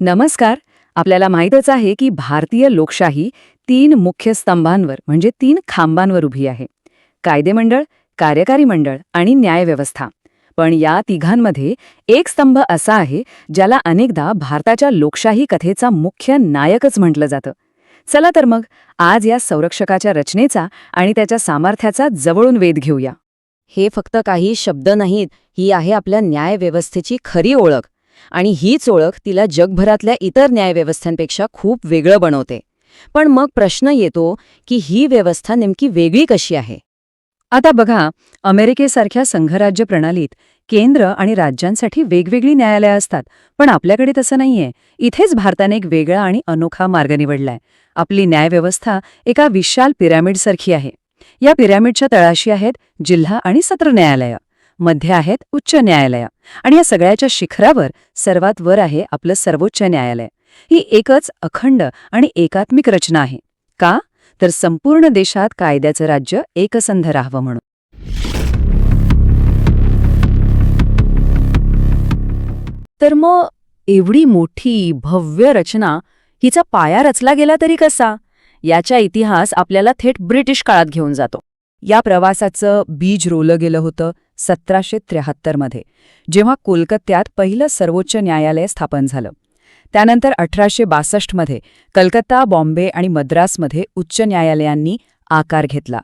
नमस्कार. आपल्याला माहीतच आहे की भारतीय लोकशाही तीन मुख्य स्तंभांवर म्हणजे तीन खांबांवर उभी आहे. कायदेमंडळ कार्यकारी मंडळ आणि न्यायव्यवस्था पण या तिघांमध्ये एक स्तंभ असा आहे ज्याला अनेकदा भारताच्या लोकशाही कथेचा मुख्य नायकच म्हटलं जातं. चला तर मग आज या संरक्षकाच्या रचनेचा आणि त्याच्या सामर्थ्याचा जवळून वेध घेऊया. हे फक्त काही शब्द नाहीत ही आहे आपल्या न्यायव्यवस्थेची खरी ओळख. आणि हीच ओळख तिला जगभरातल्या इतर न्यायव्यवस्थांपेक्षा खूप वेगळं बनवते. पण मग प्रश्न येतो की ही व्यवस्था नेमकी वेगळी कशी आहे? आता बघा अमेरिकेसारख्या संघराज्य प्रणालीत केंद्र आणि राज्यांसाठी वेगवेगळी न्यायालयं असतात पण आपल्याकडे तसं नाहीये. इथेच भारताने एक वेगळा आणि अनोखा मार्ग निवडलाय. आपली न्यायव्यवस्था एका विशाल पिरॅमिडसारखी आहे. या पिरॅमिडच्या तळाशी आहेत जिल्हा आणि सत्र न्यायालयं. मध्ये आहेत उच्च न्यायालय. आणि या सगळ्याच्या शिखरावर सर्वात वर आहे आपलं सर्वोच्च न्यायालय. ही एकच अखंड आणि एकात्मिक रचना आहे. का? तर संपूर्ण देशात कायद्याचं राज्य एकसंध राहावं म्हणून. तर मग एवढी मोठी भव्य रचना हिचा पाया रचला गेला तरी कसा? याचा इतिहास आपल्याला थेट ब्रिटिश काळात घेऊन जातो. या प्रवासाचं बीज रोलं गेलं होतं. सतराशे त्र्याहत्तरमध्ये जेव्हा कोलकात्यात पहिलं सर्वोच्च न्यायालय स्थापन झालं. त्यानंतर अठराशे बासष्टमध्ये कलकत्ता बॉम्बे आणि मद्रासमध्ये उच्च न्यायालयांनी आकार घेतला.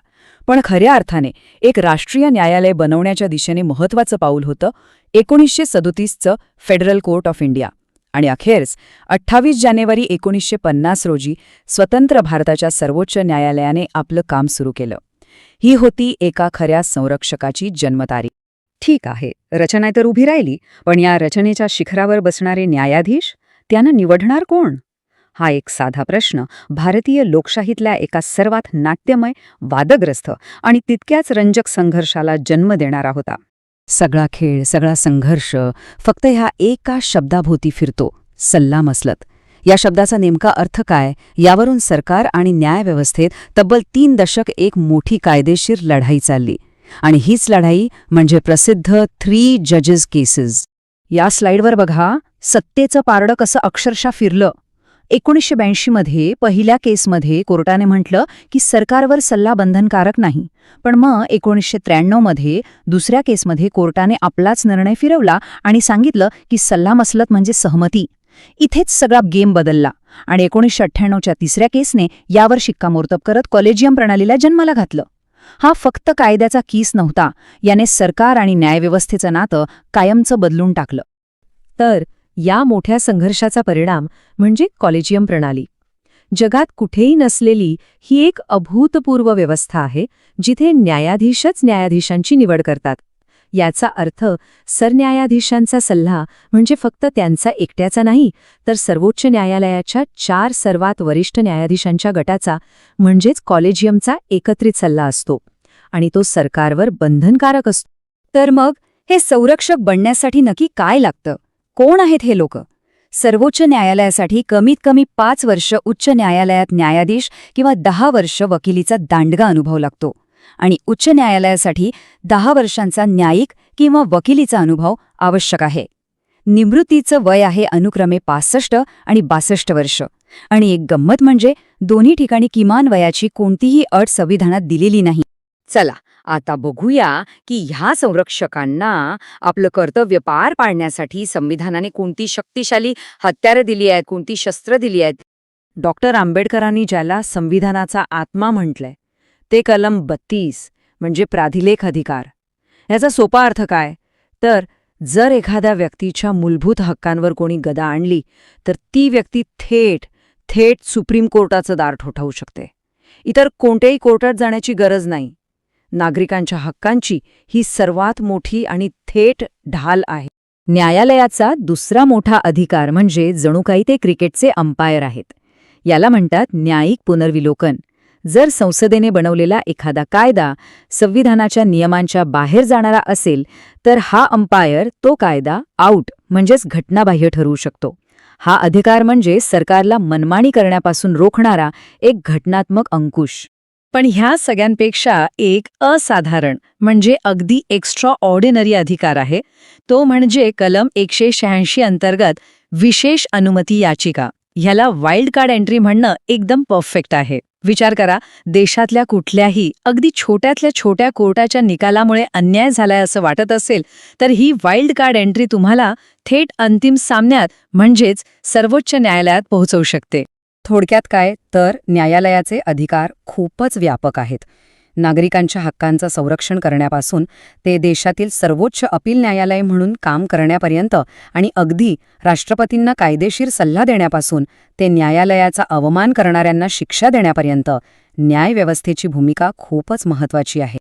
पण खऱ्या अर्थाने एक राष्ट्रीय न्यायालय बनवण्याच्या दिशेने महत्वाचं पाऊल होतं एकोणीसशे सदोतीसचं फेडरल कोर्ट ऑफ इंडिया. आणि अखेरच अठ्ठावीस जानेवारी एकोणीसशे पन्नास रोजी स्वतंत्र भारताच्या सर्वोच्च न्यायालयाने आपलं काम सुरू केलं. ही होती एका खऱ्या संरक्षकाची जन्मतारीख. ठीक आहे रचना तर उभी राहिली पण या रचनेच्या शिखरावर बसणारे न्यायाधीश त्यानं निवडणार कोण? हा एक साधा प्रश्न भारतीय लोकशाहीतल्या एका सर्वात नाट्यमय वादग्रस्त आणि तितक्याच रंजक संघर्षाला जन्म देणारा होता. सगळा खेळ सगळा संघर्ष फक्त ह्या एका शब्दाभोवती फिरतो सल्लामसलत या शब्दाचा नेमका अर्थ काय? यावरून सरकार आणि न्यायव्यवस्थेत तब्बल तीन दशक एक मोठी कायदेशीर लढाई चालली. आणि हीच लढाई म्हणजे प्रसिद्ध थ्री जजेस केसेस या स्लाइडवर बघा सत्तेचं पारडं कसं अक्षरशः फिरलं. एकोणीसशे ब्याऐंशीमध्ये पहिल्या केसमध्ये कोर्टाने म्हटलं की सरकारवर सल्ला बंधनकारक नाही. पण मग एकोणीसशे त्र्याण्णवमध्ये दुसऱ्या केसमध्ये कोर्टाने आपलाच निर्णय फिरवला आणि सांगितलं की सल्लामसलत म्हणजे सहमती. इथेच सगळा गेम बदलला आणि एकोणीसशे अठ्ठ्याण्णवच्या तिसऱ्या केसने यावर शिक्कामोर्तब करत कॉलेजियम प्रणालीला जन्माला घातलं. हा फक्त कायद्याचा कीस नव्हता याने सरकार आणि न्यायव्यवस्थेचं नातं कायमचं बदलून टाकलं. तर या मोठ्या संघर्षाचा परिणाम म्हणजे कॉलेजियम प्रणाली. जगात कुठेही नसलेली ही एक अभूतपूर्व व्यवस्था आहे जिथे न्यायाधीशच न्यायाधीशांची निवड करतात. याचा अर्थ सरन्यायाधीशांचा सल्ला म्हणजे फक्त त्यांचा एकट्याचा नाही तर सर्वोच्च न्यायालयाच्या चार सर्वात वरिष्ठ न्यायाधीशांच्या गटाचा म्हणजेच कॉलेजियमचा एकत्रित सल्ला असतो आणि तो सरकारवर बंधनकारक असतो. तर मग हे संरक्षक बनण्यासाठी नक्की काय लागतं? कोण आहेत हे लोक? सर्वोच्च न्यायालयासाठी कमीत कमी पाच वर्ष उच्च न्यायालयात न्यायाधीश किंवा दहा वर्ष वकिलीचा दांडगा अनुभव लागतो. आणि उच्च न्यायालयासाठी दहा वर्षांचा न्यायिक किंवा वकिलीचा अनुभव आवश्यक आहे. निवृत्तीचं वय आहे अनुक्रमे पासष्ट आणि बासष्ट वर्ष. आणि एक गंमत म्हणजे दोन्ही ठिकाणी किमान वयाची कोणतीही अट संविधानात दिलेली नाही. चला आता बघूया की ह्या संरक्षकांना आपलं कर्तव्य पार पाडण्यासाठी संविधानाने कोणती शक्तिशाली हत्यारं दिली आहेत कोणती शस्त्र दिली आहेत? डॉक्टर आंबेडकरांनी ज्याला संविधानाचा आत्मा म्हटलंय ते कलम बत्तीस म्हणजे प्राधिलेख अधिकार. याचा सोपा अर्थ काय? तर जर एखाद्या व्यक्तीच्या मूलभूत हक्कांवर कोणी गदा आणली तर ती व्यक्ती थेट थेट सुप्रीम कोर्टाचं दार ठोठावू शकते. इतर कोणत्याही कोर्टात जाण्याची गरज नाही. नागरिकांच्या हक्कांची ही सर्वात मोठी आणि थेट ढाल आहे. न्यायालयाचा दुसरा मोठा अधिकार म्हणजे जणू काही ते क्रिकेटचे अंपायर आहेत. याला म्हणतात न्यायिक पुनर्विलोकन. जर संसदेने बनवलेला एखादा कायदा संविधानाच्या नियमांच्या बाहेर जाणारा असेल तर हा अंपायर तो कायदा आऊट म्हणजेच घटनाबाह्य ठरवू शकतो. हा अधिकार म्हणजे सरकारला मनमानी करण्यापासून रोखणारा एक घटनात्मक अंकुश. पण ह्या सगळ्यांपेक्षा एक असाधारण म्हणजे अगदी एक्स्ट्रा ऑर्डिनरी अधिकार आहे. तो म्हणजे कलम एकशे शहाऐंशी अंतर्गत विशेष अनुमती याचिका. ह्याला वाईल्ड कार्ड एंट्री म्हणणं एकदम परफेक्ट आहे. विचार करा देशातल्या कुठल्याही अगदी छोट्यातल्या छोट्या कोर्टाच्या निकालामुळे अन्याय झालाय असं वाटत असेल तर ही वाईल्ड कार्ड एंट्री तुम्हाला थेट अंतिम सामन्यात म्हणजेच सर्वोच्च न्यायालयात पोहोचवू शकते. थोडक्यात काय? तर न्यायालयाचे अधिकार खूपच व्यापक आहेत. नागरिकांच्या हक्कांचं संरक्षण करण्यापासून ते देशातील सर्वोच्च अपील न्यायालय म्हणून काम करण्यापर्यंत आणि अगदी राष्ट्रपतींना कायदेशीर सल्ला देण्यापासून ते न्यायालयाचा अवमान करणाऱ्यांना शिक्षा देण्यापर्यंत न्यायव्यवस्थेची भूमिका खूपच महत्वाची आहे.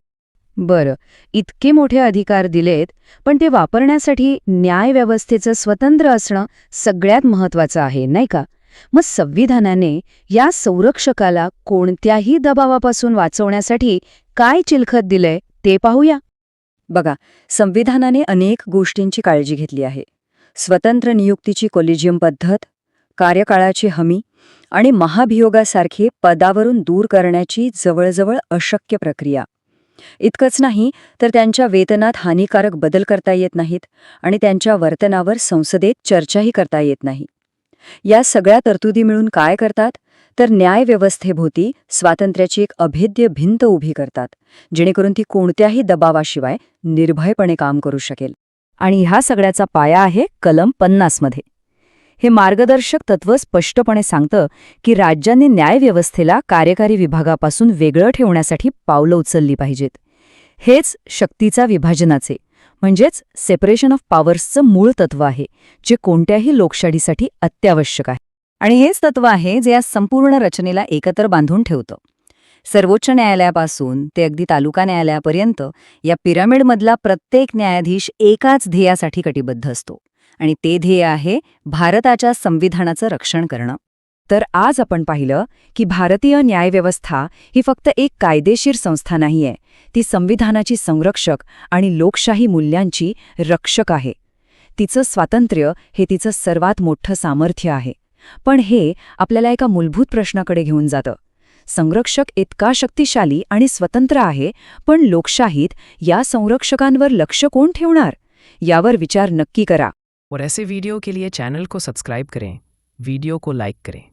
बरं इतके मोठे अधिकार दिलेत पण ते वापरण्यासाठी न्यायव्यवस्थेचं स्वतंत्र असणं सगळ्यात महत्वाचं आहे नाही का? मग संविधानाने या संरक्षकाला कोणत्याही दबावापासून वाचवण्यासाठी काय चिलखत दिलंय ते पाहूया. बघा संविधानाने अनेक गोष्टींची काळजी घेतली आहे. स्वतंत्र नियुक्तीची कोलिजियम पद्धत कार्यकाळाची हमी आणि महाभियोगासारखी पदावरून दूर करण्याची जवळजवळ अशक्य प्रक्रिया. इतकंच नाही तर त्यांच्या वेतनात हानिकारक बदल करता येत नाहीत आणि त्यांच्या वर्तनावर संसदेत चर्चाही करता येत नाही. या सगळ्या तरतुदी मिळून काय करतात? तर न्यायव्यवस्थेभोवती स्वातंत्र्याची एक अभेद्य भिंत उभी करतात जेणेकरून ती कोणत्याही दबावाशिवाय निर्भयपणे काम करू शकेल. आणि ह्या सगळ्याचा पाया आहे कलम पन्नासमध्ये हे मार्गदर्शक तत्व स्पष्टपणे सांगतं की राज्यांनी न्यायव्यवस्थेला कार्यकारी विभागापासून वेगळं ठेवण्यासाठी पावलं उचलली पाहिजेत. हेच शक्तीचा विभाजनाचे म्हणजेच सेपरेशन ऑफ पॉवर्सचं मूळ तत्व आहे जे कोणत्याही लोकशाहीसाठी अत्यावश्यक आहे. आणि हेच तत्व आहे जे या संपूर्ण रचनेला एकत्र बांधून ठेवतं. सर्वोच्च न्यायालयापासून ते अगदी तालुका न्यायालयापर्यंत या पिरामिडमधला प्रत्येक न्यायाधीश एकाच ध्येयासाठी कटिबद्ध असतो. आणि ते ध्येय आहे भारताच्या संविधानाचं रक्षण करणं. तर आज आपण पाहिलं की भारतीय न्यायव्यवस्था ही फक्त एक कायदेशीर संस्था नाहीये. ती संविधानाची संरक्षक आणि लोकशाही मूल्यांची रक्षक आहे. तिचं स्वातंत्र्य हे तिचं सर्वात मोठं सामर्थ्य आहे. पण हे आपल्याला एका मूलभूत प्रश्नाकडे घेऊन जातं. संरक्षक इतका शक्तिशाली आणि स्वतंत्र आहे पण लोकशाहीत या संरक्षकांवर लक्ष कोण ठेवणार? यावर विचार नक्की करा. और ऐसे वीडियो के लिए चैनल को सब्सक्राइब करें वीडियो को लाइक करें।